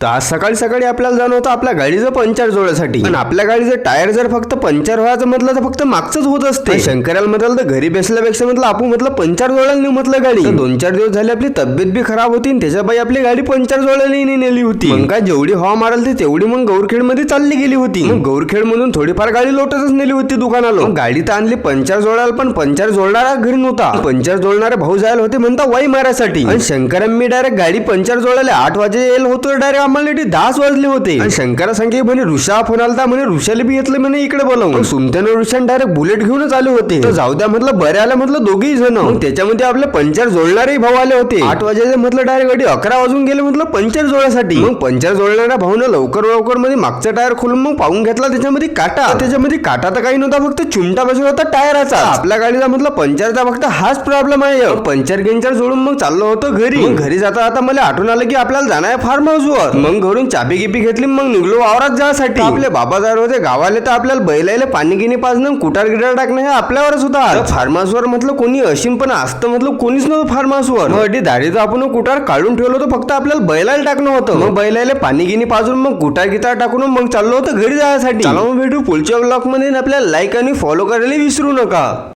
तर आज सकाळी सकाळी आपल्याला जाणं होतं आपल्या गाडीचं पंचर जोडण्यासाठी पण आपल्या गाडीचं टायर जर फक्त पंचर व्हायचं म्हटलं तर फक्त मागचंच होत असते. शंकराला म्हटलं तर घरी बसल्यापेक्षा म्हटलं आपण म्हटलं पंचर जोडायला नेऊ म्हटलं गाडी. दोन चार दिवस झाले आपली तब्येत बी खराब होती आणि त्याच्या बाई आपली गाडी पंचर जोडायला नाही नेली होती. मग काय जेवढी हवा माराल ती तेवढी मग गौरखेडमध्ये चालली गेली होती. मग गौरखेड मधून थोडीफार गाडी लोटतच नेली होती दुकानाला. गाडी तर आणली पंचर जोडायला पण पंचर जोडणारा घरी नव्हता. पंचर जोडणारे भाऊ जायला होते म्हणता वाई मारायसाठी. आणि मी डायरेक्ट गाडी पंचर जोडायला आठ वाजे येईल होतो डायरेक्ट आम्हाला दहाच वाजले होते. आणि शंकरा सांगे म्हणे ऋषा फोन आलता म्हणे ऋषाला बी घेतलं म्हणे इकडे बोलावून. सुमत्यानं ऋषान डायरेक्ट बुलेट घेऊनच आले होते. तर जाऊ द्या म्हटलं बरे आलं म्हटलं दोघेही जण. त्याच्यामध्ये आपले पंचर जोडणारे भाऊ आले होते. आठ वाजेचे म्हटलं डायरेक्ट गाडी अकरा वाजून गेले म्हटलं पंचर जोडण्यासाठी मग पंचर जोडणाऱ्या भाऊनं लवकर लवकरमध्ये मागचा टायर खोलून मग पाहून घेतला त्याच्यामध्ये काटा. त्याच्यामध्ये काटा तर काही नव्हता फक्त चिमटा बसला होता टायराचा. आपल्या गाडीचा म्हटलं पंचरचा फक्त हाच प्रॉब्लेम आहे. पंचर गिंचर जोडून मग चाललो होतो घरी. घरी जाता आता मला आठवण आलं की आपल्याला जाणार आहे फार्म हाऊसवर मग घरून चाबी गिपी घेतली मग निघलो वावरात जायसाठी आपले बाबा जाणार होते गावाले तर आपल्याला बैलायला पाणी गिनी पाजणं कुटार गिटार टाकणं हे आपल्यावरच होता फार्म हाऊसवर म्हटलं कोणी अशीन पण असतं म्हटलं कोणीच नव्हतं फार्म हाऊसवर मग अडी दाढीचं आपण कुटार काढून ठेवलं होतं फक्त आपल्याला बैलाला टाकणं होतं. मग बैलाला पाणी गिनी पाजून मग कुटार गिटार टाकून मग चाललो होतं घरी जायसाठी चला मग भेटू पुढच्या ब्लॉगमध्ये आपल्याला लाईक आणि फॉलो करायला विसरू नका.